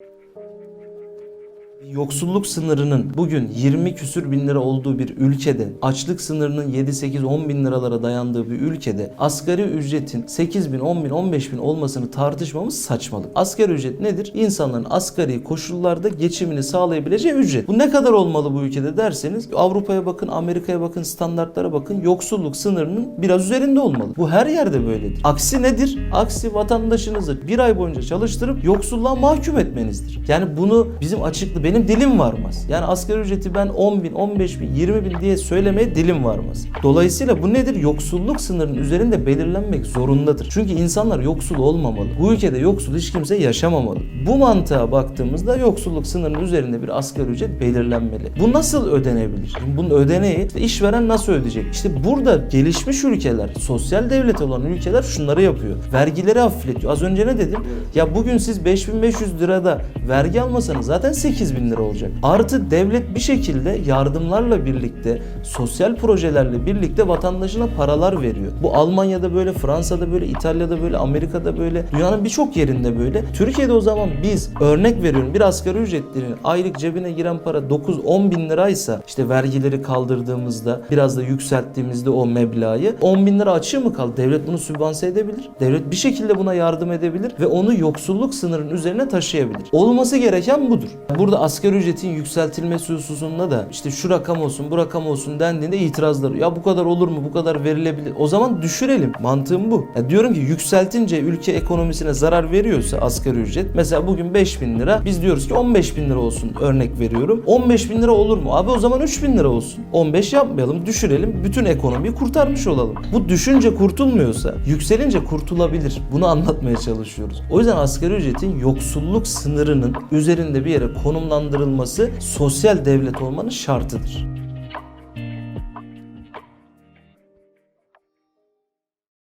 Thank you. Yoksulluk sınırının bugün 20 küsür bin lira olduğu bir ülkede, açlık sınırının 7-8-10 bin liralara dayandığı bir ülkede asgari ücretin 8 bin, 10 bin, 15 bin olmasını tartışmamız saçmalık. Asgari ücret nedir? İnsanların asgari koşullarda geçimini sağlayabileceği ücret. Bu ne kadar olmalı bu ülkede derseniz Avrupa'ya bakın, Amerika'ya bakın, standartlara bakın. Yoksulluk sınırının biraz üzerinde olmalı. Bu her yerde böyledir. Aksi nedir? Aksi vatandaşınızı bir ay boyunca çalıştırıp yoksulluğa mahkum etmenizdir. Yani bunu bizim açıklı benim dilim varmaz. Yani asgari ücreti ben 10 bin, 15 bin, 20 bin diye söylemeye dilim varmaz. Dolayısıyla bu nedir? Yoksulluk sınırının üzerinde belirlenmek zorundadır. Çünkü insanlar yoksul olmamalı. Bu ülkede yoksul hiç kimse yaşamamalı. Bu mantığa baktığımızda yoksulluk sınırının üzerinde bir asgari ücret belirlenmeli. Bu nasıl ödenebilir? Şimdi Bunun ödeneği işte işveren nasıl ödeyecek? İşte burada gelişmiş ülkeler, sosyal devlet olan ülkeler şunları yapıyor. Vergileri hafifletiyor. Az önce ne dedim? Ya bugün siz 5500 lirada vergi almasanız zaten 8000 lira olacak. Artı devlet bir şekilde yardımlarla birlikte, sosyal projelerle birlikte vatandaşına paralar veriyor. Bu Almanya'da böyle, Fransa'da böyle, İtalya'da böyle, Amerika'da böyle, dünyanın birçok yerinde böyle. Türkiye'de o zaman biz örnek veriyorum bir asgari ücretlinin aylık cebine giren para 9-10 bin liraysa işte vergileri kaldırdığımızda biraz da yükselttiğimizde o meblağı 10 bin lira açığı mı kaldı? Devlet bunu sübvanse edebilir. Devlet bir şekilde buna yardım edebilir ve onu yoksulluk sınırının üzerine taşıyabilir. Olması gereken budur. Burada asgari ücretin yükseltilmesi hususunda da işte şu rakam olsun bu rakam olsun dendiğinde itirazlar. Ya bu kadar olur mu? Bu kadar verilebilir. O zaman düşürelim. Mantığım bu. Ya diyorum ki yükseltince ülke ekonomisine zarar veriyorsa asgari ücret mesela bugün 5 bin lira biz diyoruz ki 15 bin lira olsun örnek veriyorum. 15 bin lira olur mu? Abi o zaman 3 bin lira olsun. 15 yapmayalım düşürelim bütün ekonomiyi kurtarmış olalım. Bu düşünce kurtulmuyorsa yükselince kurtulabilir. Bunu anlatmaya çalışıyoruz. O yüzden asgari ücretin yoksulluk sınırının üzerinde bir yere konumlandırılması sosyal devlet olmanın şartıdır.